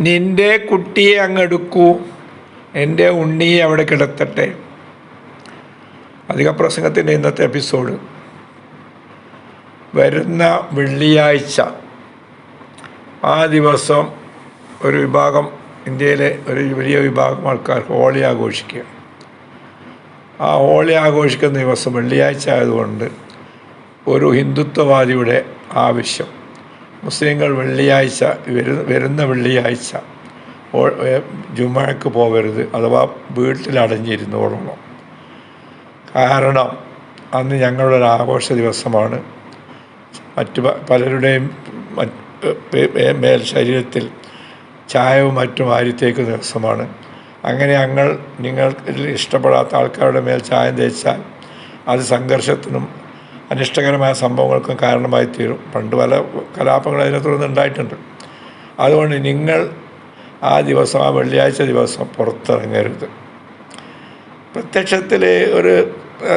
നിന്റെ കുട്ടിയെ അങ്ങെടുക്കൂ. എന്റെ ഉണ്ണിയെ അവിടെ കിടത്തട്ടെ. അധിക പ്രസംഗത്തിന്റെ ഇന്നത്തെ എപ്പിസോഡ്. വരുന്ന വെള്ളിയാഴ്ച. ആ ദിവസം ഒരു വിഭാഗം ഇന്ത്യയിലെ ഒരു വലിയ വിഭാഗം ആൾക്കാർ ഹോളി ആഘോഷിക്കുക ആ ഹോളി ആഘോഷിക്കുന്ന ദിവസം വെള്ളിയാഴ്ച ആയതുകൊണ്ട് ഒരു ഹിന്ദുത്വവാദിയുടെ ആവശ്യം. മുസ്ലിങ്ങൾ വെള്ളിയാഴ്ച വരു വരുന്ന വെള്ളിയാഴ്ച ജുമാക്ക് പോകരുത് അഥവാ വീട്ടിൽ അടഞ്ഞിരുന്നോളണം കാരണം അന്ന് ഞങ്ങളുടെ ഒരു ആഘോഷ ദിവസമാണ്. മറ്റു പലരുടെയും മേൽ ശരീരത്തിൽ ചായവും മറ്റും ആരിത്തേക്കുന്ന ദിവസമാണ്. അങ്ങനെ ഞങ്ങൾ നിങ്ങൾ ഇഷ്ടപ്പെടാത്ത ആൾക്കാരുടെ മേൽ ചായം തേച്ചാൽ അത് സംഘർഷത്തിനും അനിഷ്ടകരമായ സംഭവങ്ങൾക്കും കാരണമായി തീരും. പണ്ട് പല കലാപങ്ങൾ അതിനെ തുടർന്ന് ഉണ്ടായിട്ടുണ്ട്. അതുകൊണ്ട് നിങ്ങൾ ആ ദിവസം ആ വെള്ളിയാഴ്ച ദിവസം പുറത്തിറങ്ങരുത്. പ്രത്യക്ഷത്തിൽ ഒരു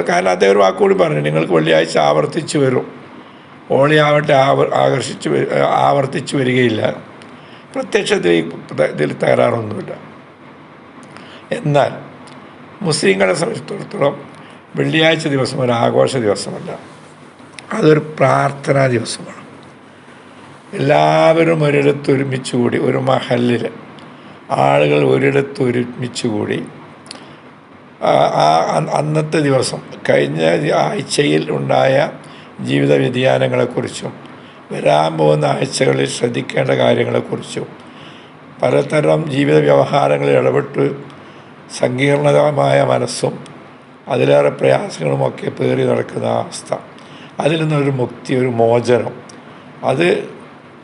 കാരണം അദ്ദേഹം ഒരു വാക്കുകൂടി പറഞ്ഞു നിങ്ങൾക്ക് വെള്ളിയാഴ്ച ആവർത്തിച്ച് വരും. ഹോളി ആവട്ടെ ആവ ആകർഷിച്ച് ആവർത്തിച്ച് വരികയില്ല. പ്രത്യക്ഷത്തിൽ ഇതിൽ തകരാറൊന്നുമില്ല. എന്നാൽ മുസ്ലിങ്ങളെ സംബന്ധിച്ചിടത്തോളം വെള്ളിയാഴ്ച ദിവസം ഒരു ആഘോഷ ദിവസമല്ല. അതൊരു പ്രാർത്ഥനാ ദിവസമാണ്. എല്ലാവരും ഒരിടത്ത് ഒരുമിച്ച് കൂടി ഒരു മഹലിൽ ആളുകൾ ഒരിടത്ത് ഒരുമിച്ച് കൂടി അന്നത്തെ ദിവസം കഴിഞ്ഞ ആഴ്ചയിൽ ഉണ്ടായ ജീവിത വ്യതിയാനങ്ങളെക്കുറിച്ചും വരാൻ പോകുന്ന ആഴ്ചകളിൽ ശ്രദ്ധിക്കേണ്ട കാര്യങ്ങളെക്കുറിച്ചും പലതരം ജീവിത വ്യവഹാരങ്ങളിൽ ഇടപെട്ട് സങ്കീർണതമായ മനസ്സും അതിലേറെ പ്രയാസങ്ങളുമൊക്കെ പേറി നടക്കുന്ന അവസ്ഥ. അതിൽ നിന്നൊരു മുക്തി ഒരു മോചനം. അത്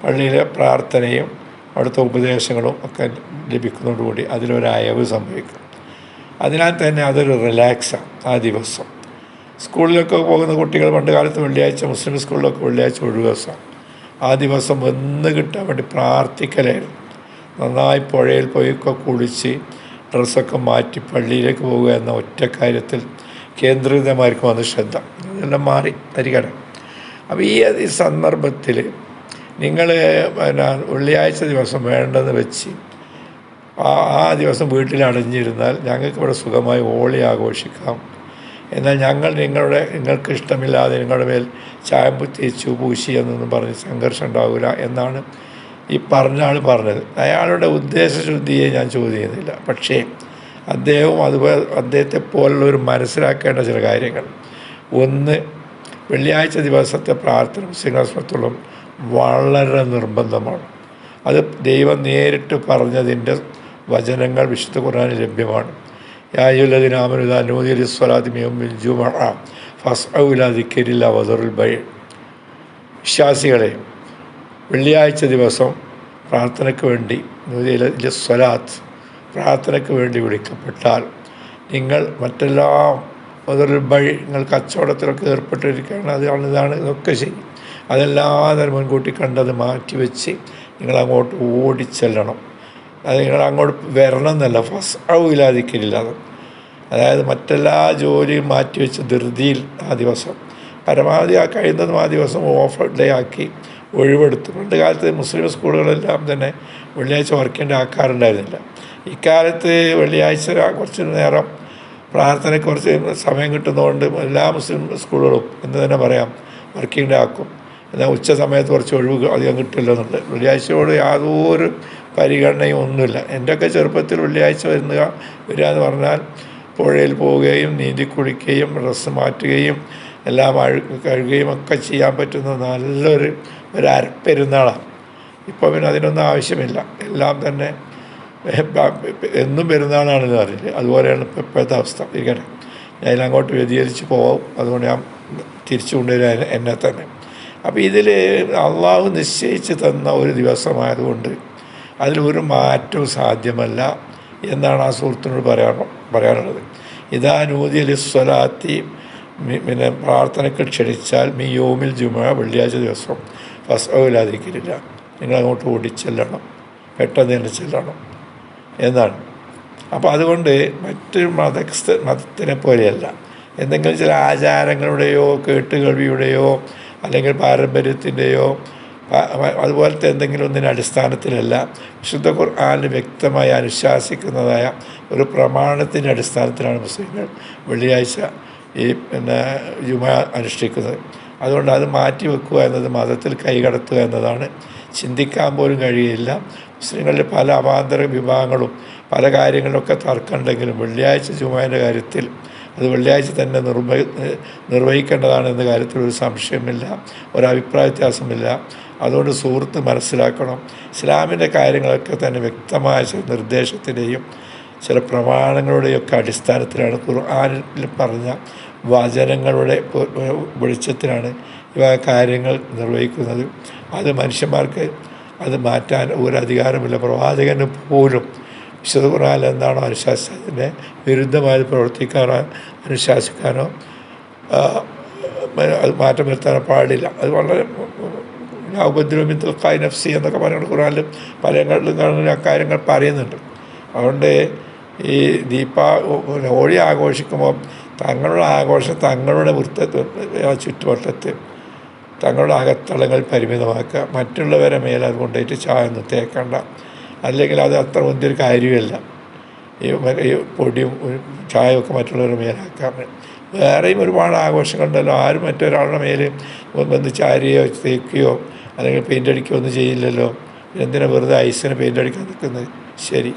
പള്ളിയിലെ പ്രാർത്ഥനയും അവിടുത്തെ ഉപദേശങ്ങളും ഒക്കെ ലഭിക്കുന്നതോടുകൂടി അതിലൊരു അയവ് സംഭവിക്കും അതിനാൽ തന്നെ അതൊരു റിലാക്സാണ് ആ ദിവസം. സ്കൂളിലൊക്കെ പോകുന്ന കുട്ടികൾ പണ്ട് കാലത്ത് വെള്ളിയാഴ്ച മുസ്ലിം സ്കൂളിലൊക്കെ വെള്ളിയാഴ്ച ഒഴിവ് ദിവസമാണ് ആ ദിവസം വന്ന് കിട്ടാൻ വേണ്ടി പ്രാർത്ഥിക്കലായിരുന്നു. നന്നായി പുഴയിൽ പോയൊക്കെ കുളിച്ച് ഡ്രസ്സൊക്കെ മാറ്റി പള്ളിയിലേക്ക് പോവുക എന്ന ഒറ്റ കാര്യത്തിൽ കേന്ദ്രീകൃതമായിരിക്കും അന്ന് ശ്രദ്ധ. അതെല്ലാം മാറി തരികട. അപ്പോൾ ഈ ഈ സന്ദർഭത്തിൽ നിങ്ങൾ പിന്നെ വെള്ളിയാഴ്ച ദിവസം വേണ്ടെന്ന് വെച്ച് ആ ആ ദിവസം വീട്ടിൽ അടഞ്ഞിരുന്നാൽ ഞങ്ങൾക്ക് ഇവിടെ സുഖമായി ഹോളി ആഘോഷിക്കാം. എന്നാൽ ഞങ്ങൾ നിങ്ങളുടെ നിങ്ങൾക്ക് ഇഷ്ടമില്ലാതെ നിങ്ങളുടെ മേൽ ചായം തേച്ചു പൂശി എന്നൊന്നും പറഞ്ഞ് സംഘർഷം ഉണ്ടാവില്ല എന്നാണ് ഈ പറഞ്ഞ ആൾ പറഞ്ഞത്. അയാളുടെ ഉദ്ദേശശുദ്ധിയെ ഞാൻ ചോദ്യം ചെയ്യുന്നില്ല. പക്ഷേ അദ്ദേഹവും അതുപോലെ അദ്ദേഹത്തെ പോലുള്ളവർ മനസ്സിലാക്കേണ്ട ചില കാര്യങ്ങൾ. ഒന്ന് വെള്ളിയാഴ്ച ദിവസത്തെ പ്രാർത്ഥന സിംഹസ്മത്തോളം വളരെ നിർബന്ധമാണ്. അത് ദൈവം നേരിട്ട് പറഞ്ഞതിന്റെ വചനങ്ങൾ വിശുദ്ധ ഖുർആനിൽ ലഭ്യമാണ്. വിശ്വാസികളെ വെള്ളിയാഴ്ച ദിവസം പ്രാർത്ഥനയ്ക്ക് വേണ്ടി സ്വലാത്ത് പ്രാർത്ഥനയ്ക്ക് വേണ്ടി വിളിക്കപ്പെട്ടാൽ നിങ്ങൾ മറ്റെല്ലാം അതൊരു വഴി നിങ്ങൾ കച്ചവടത്തിലൊക്കെ ഏർപ്പെട്ടിരിക്കുകയാണ്. അതാണ് ഇതാണ് ഇതൊക്കെ ചെയ്യും അതെല്ലാം മുൻകൂട്ടി കണ്ടത് മാറ്റി വെച്ച് നിങ്ങൾ അങ്ങോട്ട് ഓടിച്ചെല്ലണം. അത് നിങ്ങൾ അങ്ങോട്ട് വരണം എന്നല്ല ഫസ് ഔലാതിക്കലില്ല അത്. അതായത് മറ്റെല്ലാ ജോലിയും മാറ്റി വെച്ച് ധൃതിയിൽ ആ ദിവസം. പരമാവധി ആ കഴിയുന്നതും ആ ദിവസം ഓഫ് ഡേ ആക്കി ഒഴിവെടുത്തു. പണ്ട് കാലത്ത് മുസ്ലിം സ്കൂളുകളെല്ലാം തന്നെ വെള്ളിയാഴ്ച വർക്കേണ്ട ആക്കാറുണ്ടായിരുന്നില്ല ഇക്കാലത്ത് വെള്ളിയാഴ്ച കുറച്ച് നേരം പ്രാർത്ഥനയ്ക്ക് കുറച്ച് സമയം കിട്ടുന്നതുകൊണ്ട് എല്ലാ മുസ്ലിം സ്കൂളുകളും എന്ന് തന്നെ പറയാം വർക്കിംഗ് ഡേ ആക്കും. എന്നാൽ ഉച്ച സമയത്ത് കുറച്ച് ഒഴിവ് അധികം കിട്ടില്ലെന്നുണ്ട് വെള്ളിയാഴ്ചയോട് യാതൊരു പരിഗണനയും ഒന്നുമില്ല. എന്റെയൊക്കെ ചെറുപ്പത്തിൽ വെള്ളിയാഴ്ച വരുന്ന വരിക എന്ന് പറഞ്ഞാൽ പുഴയിൽ പോവുകയും നീന്തി കുളിക്കുകയും ഡ്രസ്സ് മാറ്റുകയും എല്ലാം കഴുകുകയും ഒക്കെ ചെയ്യാൻ പറ്റുന്ന നല്ലൊരു ഒരു അരപ്പെരുന്നാളാണ്. ഇപ്പോൾ പിന്നെ അതിനൊന്നും ആവശ്യമില്ല. എല്ലാം തന്നെ എന്നും പെരുന്നാളാണെന്ന് പറഞ്ഞില്ല അതുപോലെയാണ് ഇപ്പോഴത്തെ അവസ്ഥ. ഇരിക്കട്ടെ. ഞാൻ അങ്ങോട്ട് വ്യതിചരിച്ച് പോകും അതുകൊണ്ട് ഞാൻ തിരിച്ചു കൊണ്ടുവരാൻ എന്നെ തന്നെ. അപ്പോൾ ഇതിൽ അള്ളാഹു നിശ്ചയിച്ച് തന്ന ഒരു ദിവസമായതുകൊണ്ട് അതിലൊരു മാറ്റവും സാധ്യമല്ല എന്നാണ് ആ സുഹൃത്തിനോട് പറയാൻ പറയാനുള്ളത്. ഇതാ നൂതിയലി സ്വലാത്തി മി- പിന്നെ പ്രാർത്ഥനയ്ക്ക് ക്ഷണിച്ചാൽ മീ യോമിൽ ജുമ വെള്ളിയാഴ്ച ദിവസം. ഫസ്റ്റ് ഓയിലാതിരിക്കില്ല നിങ്ങളങ്ങോട്ട് ഓടിച്ചെല്ലണം. പെട്ടെന്ന് തന്നെ ചെല്ലണം. എന്നാണ്. അപ്പോൾ അതുകൊണ്ട് മറ്റു മതസ്ഥ മതത്തിനെ പോലെയല്ല. എന്തെങ്കിലും ചില ആചാരങ്ങളുടെയോ കേട്ടുകേൾവിയുടെയോ അല്ലെങ്കിൽ പാരമ്പര്യത്തിന്റെയോ അതുപോലത്തെ എന്തെങ്കിലും ഒന്നിന്റെ അടിസ്ഥാനത്തിലല്ല വിശുദ്ധ ഖുർആാനിൽ വ്യക്തമായി അനുശാസിക്കുന്നതായ ഒരു പ്രമാണത്തിന്റെ അടിസ്ഥാനത്തിലാണ് മുസ്ലിങ്ങൾ വെള്ളിയാഴ്ച ഈ പിന്നെ ജുമ അനുഷ്ഠിക്കുന്നത്. അതുകൊണ്ട് അത് മാറ്റി വെക്കുക എന്നത് മതത്തിൽ കൈകടത്തുക എന്നതാണ് ചിന്തിക്കാൻ പോലും കഴിയില്ല. മുസ്ലിങ്ങളുടെ പല അവാന്തര വിഭാഗങ്ങളും പല കാര്യങ്ങളിലൊക്കെ തർക്കമുണ്ടെങ്കിലും വെള്ളിയാഴ്ച ജുമാന്റെ കാര്യത്തിൽ അത് വെള്ളിയാഴ്ച തന്നെ നിർവഹി നിർവഹിക്കേണ്ടതാണ് എന്ന കാര്യത്തിൽ ഒരു സംശയമില്ല ഒരഭിപ്രായ വ്യത്യാസമില്ല. അതുകൊണ്ട് സുഹൃത്ത് മനസ്സിലാക്കണം. ഇസ്ലാമിന്റെ കാര്യങ്ങളൊക്കെ തന്നെ വ്യക്തമായ ചില നിർദ്ദേശത്തിന്റെയും ചില പ്രമാണങ്ങളുടെയൊക്കെ അടിസ്ഥാനത്തിലാണ് ഖുർആാനിൽ പറഞ്ഞ വചനങ്ങളുടെ വെളിച്ചത്തിലാണ് ഇവ കാര്യങ്ങൾ നിർവഹിക്കുന്നത്. അത് മനുഷ്യന്മാർക്ക് അത് മാറ്റാൻ ഒരു അധികാരമില്ല. പ്രവാചകന് പോലും വിശുദ്ധ ഖുർആൻ എന്താണോ അനുശാസിച്ചതിനെ വിരുദ്ധമായി പ്രവർത്തിക്കാനോ അനുശാസിക്കാനോ അത് മാറ്റം വരുത്താനോ പാടില്ല. അത് വളരെ ഉപദ്രവമിത്തിൽ കായ് നഫ്സി എന്നൊക്കെ പറയുന്നത് ഖുറാനിലും പലങ്ങളിലും കാണുന്ന അക്കാര്യങ്ങൾ പറയുന്നുണ്ട്. അതുകൊണ്ട് ഈ ദീപ ഹോളി ആഘോഷിക്കുമ്പോൾ തങ്ങളുടെ ആഘോഷം തങ്ങളുടെ വൃത്തത്തിൽ ചുറ്റുവട്ടത്തിൽ തങ്ങളുടെ അകത്തളങ്ങൾ പരിമിതമാക്കുക. മറ്റുള്ളവരെ മേലെ അത് കൊണ്ടുപോയിട്ട് ചായ ഒന്നും തേക്കണ്ട അല്ലെങ്കിൽ അത് അത്ര വലിയൊരു കാര്യമല്ല. ഈ പൊടിയും ചായയൊക്കെ മറ്റുള്ളവരുടെ മേലാക്കാൻ വേറെയും ഒരുപാട് ആഘോഷങ്ങളുണ്ടല്ലോ. ആരും മറ്റൊരാളുടെ മേൽ വന്ന് ചാരിയോ തേക്കുകയോ അല്ലെങ്കിൽ പെയിന്റ് അടിക്കുകയോ ഒന്നും ചെയ്യില്ലല്ലോ. എന്തിനാ വെറുതെ ഐസിന് പെയിന്റ് അടിക്കാൻ നിൽക്കുന്നത്? ശരി.